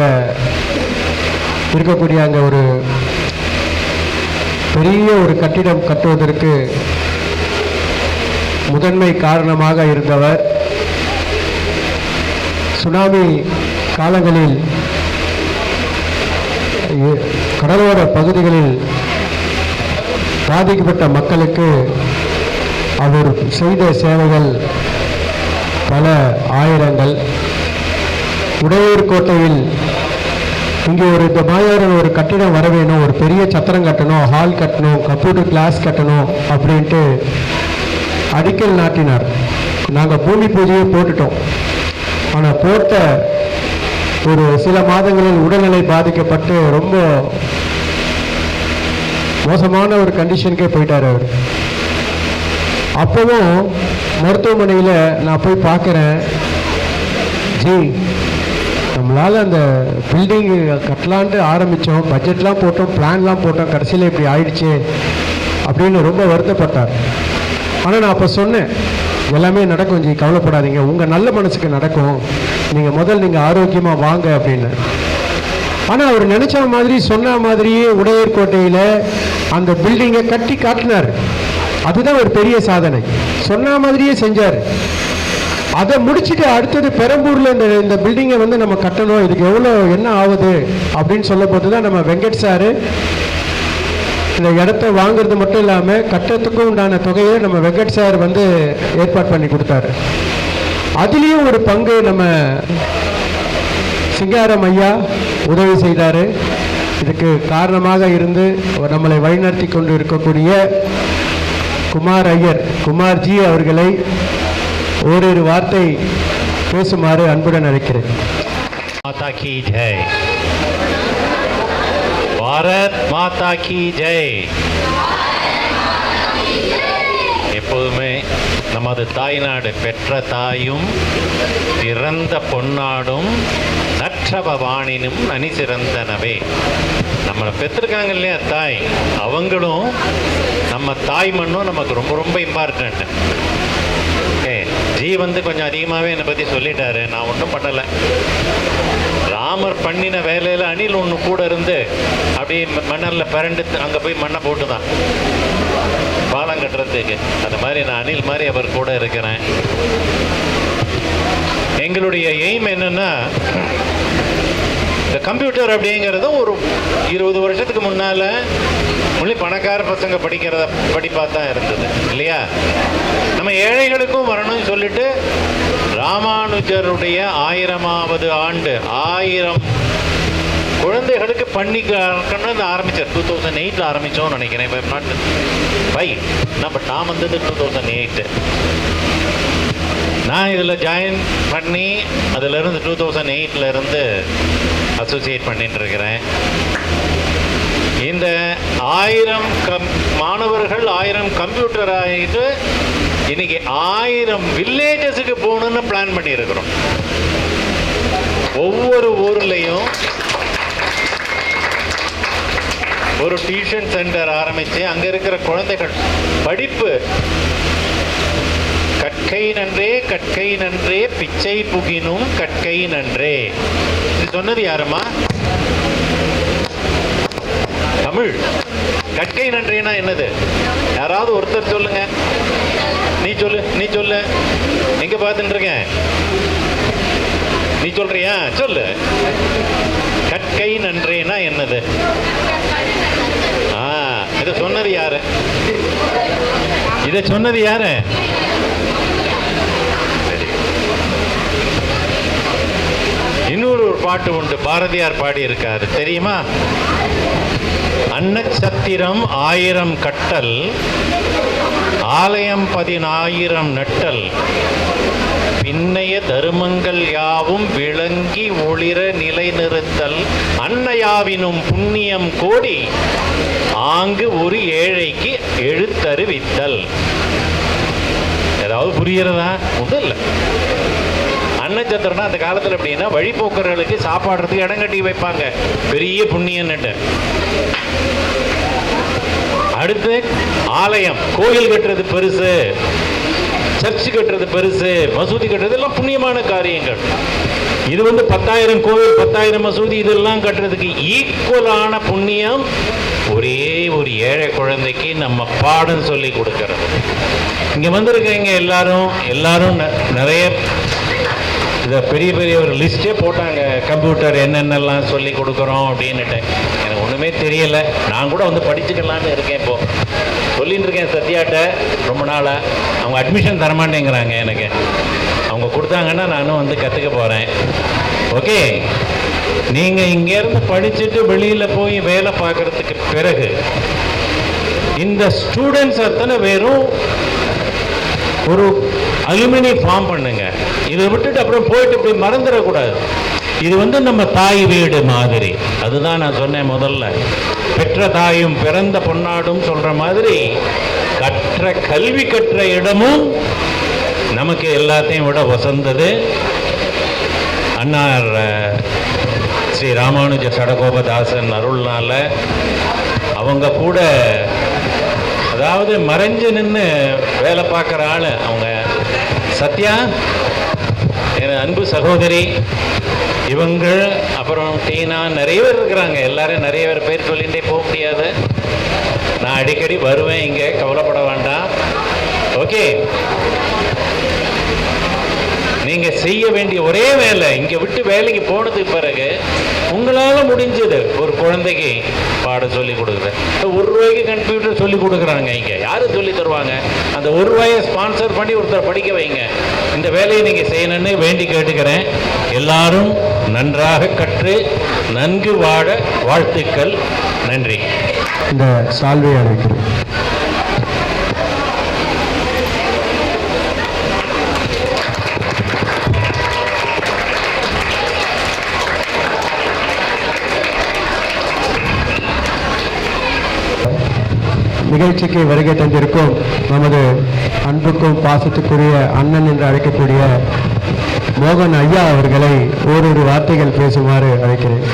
அந்த இருக்கக்கூடிய அங்கே ஒரு பெரிய ஒரு கட்டிடம் கட்டுவதற்கு முதன்மை காரணமாக இருந்தவர் சுனாமி காலங்களில் கடலோர பகுதிகளில் பாதிக்கப்பட்ட மக்களுக்கு அவர் செய்த சேவைகள் பல ஆயிரங்கள். உடையூர் கோட்டையில் இங்கே ஒரு இந்த மாயாரம் ஒரு கட்டிடம் வர வேணும் ஒரு பெரிய சத்திரம் கட்டணும் ஹால் கட்டணும் கம்ப்யூட்டர் கிளாஸ் கட்டணும் அப்படின்ட்டு அடிக்கல் நாட்டினார். நாங்கள் பூமி பூஜையை போட்டுட்டோம். ஆனால் போட்ட ஒரு சில மாதங்களில் உடல்நிலை பாதிக்கப்பட்டு ரொம்ப மோசமான ஒரு கண்டிஷனுக்கே போயிட்டார் அவர். அப்பவும் மருத்துவமனையில் நான் போய் பார்க்குறேன். ஜி நம்மளால் அந்த பில்டிங் கட்டலான்ட்டு ஆரம்பித்தோம் பட்ஜெட்லாம் போட்டோம். பிளான்லாம் போட்டோம். கடைசியில் இப்படி ஆயிடுச்சு அப்படின்னு ரொம்ப வருத்தப்பட்டார் ஆனால் நான் அப்போ சொன்னேன் எல்லாமே நடக்கும். ஜி கவலைப்படாதீங்க. உங்கள் நல்ல மனசுக்கு நடக்கும். நீங்கள் முதல் நீங்கள் ஆரோக்கியமாக வாங்க அப்படின்னு. ஆனால் அவர் நினச்ச மாதிரி சொன்ன மாதிரியே உடையர்கோட்டையில் அந்த பில்டிங்கை கட்டி காட்டினார். அதுதான் ஒரு பெரிய சாதனை. சொன்ன மாதிரியே செஞ்சார். அதை முடிச்சுட்டு அடுத்தது பெரம்பூரில் இந்த இந்த பில்டிங்கை வந்து நம்ம கட்டணும். இதுக்கு எவ்வளோ என்ன ஆகுது அப்படின்னு சொல்ல போது தான் நம்ம வெங்கட் சாரு இந்த இடத்த வாங்குறது மட்டும் இல்லாமல் கட்டத்துக்கும் உண்டான தொகையை நம்ம வெங்கட் சார் வந்து ஏற்பாடு பண்ணி கொடுத்தாரு. அதுலேயும் ஒரு பங்கு நம்ம சிங்காரம் ஐயா உதவி செய்தார். இதுக்கு காரணமாக இருந்து நம்மளை வழிநடத்தி கொண்டு இருக்கக்கூடிய குமார் ஐயர் குமார்ஜி அவர்களை ஓரிரு வார்த்தை பேசுமாறு அன்புடன் அழைக்கிறேன். மாதா கி ஜெய். பாரத் மாதா கி ஜெய். எப்போதுமே நமது தாய்நாடு பெற்ற தாயும் பிறந்த பொன்னாடும் நற்றபவானினும் நனி சிறந்தனவே. நம்மளை பெற்றிருக்காங்க இல்லையா தாய்? அவங்களும் நம்ம தாய் மண்ணும் நமக்கு ரொம்ப ரொம்ப இம்பார்ட்டன்ட் ஜி வந்து கொஞ்சம் அதிகமாகவே என்னை பற்றி சொல்லிட்டாரு. நான் ஒன்றும் பண்ணலை. ராமர் பண்ணின வேலையில் அணில் ஒன்று கூட இருந்து அப்படியே மணலில் பரண்டு அங்கே போய் மண்ணை போட்டு தான் பாலம் கட்டுறதுக்கு. அந்த மாதிரி நான் அணில் மாதிரி அவர் கூட இருக்கிறேன். எங்களுடைய எய்ம் என்னென்னா இந்த கம்ப்யூட்டர் அப்படிங்கிறது ஒரு இருபது வருஷத்துக்கு முன்னால் மொழி பணக்கார பசங்க படிக்கிறத படிப்பாக தான் இருந்தது இல்லையா? நம்ம ஏழைகளுக்கும் வரணும்னு சொல்லிட்டு ராமானுஜருடைய ஆயிரமாவது ஆண்டு ஆயிரம் குழந்தைகளுக்கு பண்ணி கண்ணு ஆரம்பிச்சார். டூ தௌசண்ட் எயிட்டில் ஆரம்பித்தோம்னு நினைக்கிறேன். இப்போ நாட் ஃபைவ் நான் பட் நான் வந்தது டூ தௌசண்ட் எயிட்டு நான் இதில் ஜாயின் பண்ணி அதிலிருந்து டூ தௌசண்ட் எயிட்டிலேருந்து அசோசியேட் பண்ணிட்டு இருக்கிறேன் இந்த ஆயிரம் கம் மாணவர்கள் ஆயிரம் கம்ப்யூட்டர் ஆகிட்டு இன்னைக்கு ஆயிரம் வில்லேஜஸுக்கு போகணுன்னு பிளான் பண்ணியிருக்கிறோம். ஒவ்வொரு ஊர்லேயும் ஒரு டியூஷன் சென்டர் ஆரம்பித்து அங்கே இருக்கிற குழந்தைகள் படிப்பு கற்கை நன்றே கற்கை நன்றே பிச்சை புகினும் கற்கை நன்றே. இது சொன்னது யாருமா தமிழ். கற்கை நன்றேனா என்னது? யாராவது ஒருத்தர் சொல்லுங்க. நீ சொல்லு நீ சொல்லு. எங்க பார்த்துட்டு இருக்கேன்? நீ சொல்றியா? சொல்லு. கற்கை நன்றேனா என்னது? ஆ இதை சொன்னது யாரு? இதை சொன்னது யாரு? பாட்டு உண்டு. பாரதியார் பாடியிருக்காரு. தெரியுமா? அன்னச்சத்திரம் ஆயிரம் கட்டல் ஆலயம் பதினாயிரம் நட்டல் பின்னைய தருமங்கள் யாவும் விளங்கி ஒளிர நிலைநிறுத்தல் அன்னையாவினும் புண்ணியம் கோடி ஆங்கு ஒரு ஏழைக்கு எழுத்தறிவித்தல். ஏதாவது புரிகிறதா? ஒன்றும் இல்லை அந்த காலத்தில் எப்படின்னா வழிபோக்கர்களுக்கு சாப்பாடுறதுக்கு இடம் கட்டி வைப்பாங்க. பெரிய புண்ணியன்னுட்டு. அடுத்து ஆலயம். கோயில் கட்டுறது பெருசு. சர்ச் கட்டுறது பெருசு. மசூதி கட்டுறது எல்லாம் புண்ணியமான காரியங்கள். இது வந்து பத்தாயிரம் கோவில் பத்தாயிரம் மசூதி இதெல்லாம் கட்டுறதுக்கு ஈக்குவலான புண்ணியம் ஒரே ஒரு ஏழை குழந்தைக்கு நம்ம பாடம் சொல்லி கொடுக்கறது. இங்க வந்திருக்கீங்க எல்லாரும் எல்லாரும் நிறைய இதை பெரிய பெரிய ஒரு லிஸ்ட்டே போட்டாங்க. கம்ப்யூட்டர் என்னென்னலாம் சொல்லி கொடுக்குறோம் அப்படின்னுட்டு. எனக்கு ஒன்றுமே தெரியலை. நான் கூட வந்து படிச்சுக்கலான்னு இருக்கேன் இப்போது சொல்லிட்டு இருக்கேன் சத்யாட்ட ரொம்ப நாளாக அவங்க அட்மிஷன் தரமாட்டேங்கிறாங்க எனக்கு. அவங்க கொடுத்தாங்கன்னா நானும் வந்து கற்றுக்க போகிறேன் ஓகே நீங்கள் இங்கேருந்து படிச்சுட்டு வெளியில் போய் வேலை பார்க்குறதுக்கு பிறகு இந்த ஸ்டூடெண்ட்ஸ் அத்தனை பேரும் ஒரு அலுமினி ஃபார்ம் பண்ணுங்கள் இதை விட்டுட்டு அப்புறம் போயிட்டு இப்படி மறந்துடக்கூடாது. இது வந்து நம்ம தாய் வீடு மாதிரி. அதுதான் நான் சொன்னேன் முதல்ல. பெற்ற தாயும் பிறந்த பொன்னாடும் சொல்ற மாதிரி கற்ற கல்வி கற்ற இடமும் நமக்கு எல்லாத்தையும் விட வசந்தது. அன்னார் ஸ்ரீ ராமானுஜ சடகோபதாசன் அருள்னால அவங்க கூட அதாவது மறைஞ்சு நின்று வேலை பார்க்குற ஆள் அவங்க. சத்யா அன்பு சகோதரி இவங்க அப்புறம் டீனா நிறைய பேர் இருக்கிறாங்க. எல்லாரும் நிறைய பேர் பேர் சொல்லிகிட்டே போக முடியாது. நான் அடிக்கடி வருவேன் இங்கே. கவலைப்பட வேண்டாம். ஓகே. நீங்கள் செய்ய வேண்டிய ஒரே வேலை இங்கே விட்டு வேலைக்கு போனதுக்கு பிறகு உங்களால் முடிஞ்சது. ஒரு குழந்தைக்கு பாட சொல்லி கொடுக்குறேன். ஒரு ரூபாய்க்கு கம்ப்யூட்டர் சொல்லி கொடுக்குறாங்க இங்கே. யார் சொல்லி தருவாங்க? அந்த ஒரு ரூபாயை ஸ்பான்சர் பண்ணி ஒருத்தர் படிக்க வைங்க. இந்த வேலையை நீங்கள் செய்யணும்னு வேண்டி கேட்டுக்கிறேன். எல்லாரும் நன்றாக கற்று நன்கு வாழ வாழ்த்துக்கள். நன்றி. இந்த சால்வையை அழைக்கிறேன். நிகழ்ச்சிக்கு வருகை தந்திருக்கும் நமது அன்புக்கும் பாசத்துக்குரிய அண்ணன் என்று அழைக்கக்கூடிய மோகன் ஐயா அவர்களை ஓரிரு வார்த்தைகள் பேசுமாறு அழைக்கிறேன்.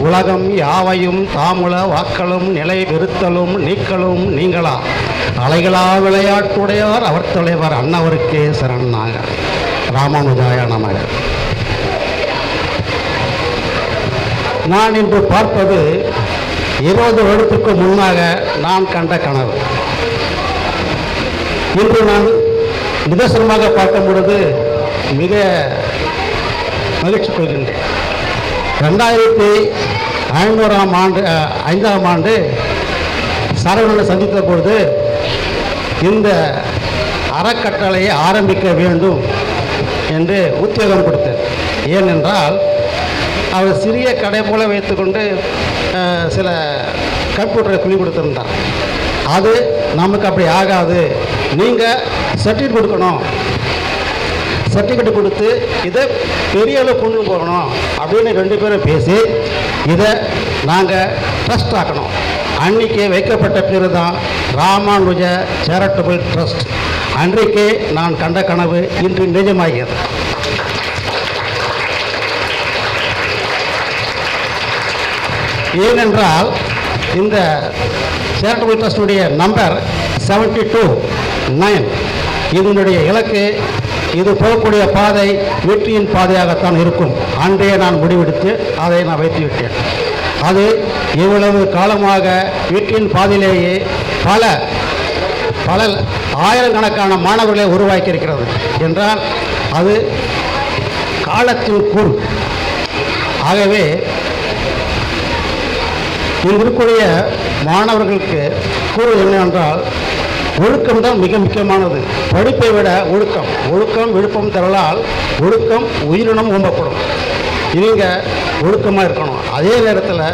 உலகம் யாவையும் தாமுல வாக்களும் நிலை வெறுத்தலும் நீக்கலும் நீங்களா? தலைகளா விளையாட்டுடையார் அவர் தலைவர் அன்னவருக்கே சரணாக ராமானுஜாய நமக. நான் இன்று பார்ப்பது இருபது வருடத்துக்கு முன்னாக நான் கண்ட கனவு. இன்று நான் நிதர்சனமாக பார்க்கும் பொழுது மிக மகிழ்ச்சி கொள்கின்றேன். ரெண்டாயிரத்தி ஐநூறாம் ஆண்டு ஐந்தாம் ஆண்டு சரவணனை சந்தித்த பொழுது இந்த அறக்கட்டளையை ஆரம்பிக்க வேண்டும் என்று உத்தியோகம் கொடுத்தேன். ஏனென்றால் அவர் சிறிய கடை போல வைத்துக்கொண்டு சில கம்ப்யூட்டரை சொல்லி கொடுத்துருந்தார். அது நமக்கு அப்படி ஆகாது. நீங்கள் சர்டிஃபிகேட் கொடுக்கணும். சர்டிஃபிகேட் கொடுத்து இதை பெரிய அளவு கொண்டு போகணும் அப்படின்னு ரெண்டு பேரும் பேசி இதை நாங்கள் ட்ரஸ்ட் ஆக்கணும். அன்னைக்கு வைக்கப்பட்ட பேர் தான் ராமானுஜ சேரிட்டபிள் ட்ரஸ்ட். அன்றைக்கே நான் கண்ட கனவு இன்று நிஜமாகியது ஏனென்றால் இந்த சேரிட்டபிள் ட்ரஸ்டுடைய நம்பர் செவன்டி டூ நைன் இதனுடைய இலக்கு இது போகக்கூடிய பாதை வெற்றியின் பாதையாகத்தான் இருக்கும். அன்றே நான் முடிவெடுத்து அதை நான் வைத்துவிட்டேன். அது இவ்வளவு காலமாக வீட்டின் பாதையிலேயே பல பல ஆயிரக்கணக்கான மாணவர்களை உருவாக்கியிருக்கிறது. என்றால் அது காலத்தின் கூறு. ஆகவே இங்கு இருக்கக்கூடிய மாணவர்களுக்கு கூறுவது என்னவென்றால் ஒழுக்கம் தான் மிக முக்கியமானது. படிப்பை விட ஒழுக்கம். ஒழுக்கம் விழுப்பம் தரலால் ஒழுக்கம் உயிரினம் ஓம்பப்படும் இவங்க ஒழுக்கமாக இருக்கணும். அதே நேரத்தில்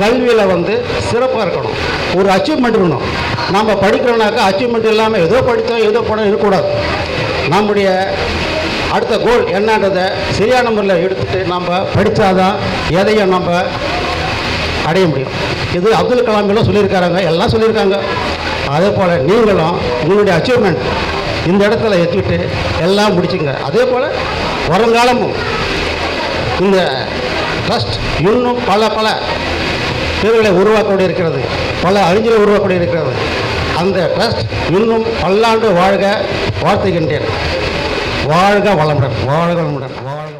கல்வியில் வந்து சிறப்பாக இருக்கணும். ஒரு அச்சீவ்மெண்ட் இருக்கணும் நம்ம படிக்கிறோம்னாக்கா அச்சீவ்மெண்ட் இல்லாமல் ஏதோ படித்தோம் ஏதோ படம் இருக்கக்கூடாது. நம்முடைய அடுத்த கோல் என்னன்றதை சரியான முறையில் எடுத்துட்டு நம்ம படித்தாதான் எதையும் நம்ம அடைய முடியும். இது அப்துல் கலாம் எல்லாம் சொல்லியிருக்காங்க எல்லாம் சொல்லியிருக்காங்க. அதே போல் நீங்களும் உங்களுடைய அச்சீவ்மெண்ட் இந்த இடத்துல எத்திட்டு எல்லாம் முடிச்சுங்க. அதே போல் வருங்காலமும் இந்த ட்ரஸ்ட் இன்னும் பல பல பேர்களை உருவாக்க இருக்கிறது. பல அறிஞர்களை உருவாக்கக்கூடிய இருக்கிறது. அந்த ட்ரஸ்ட் இன்னும் பல்லாண்டு வாழ்க வாழ்த்துகின்றேன். வாழ்க வளமுடன் வாழ்க வளமுடன் வாழ்க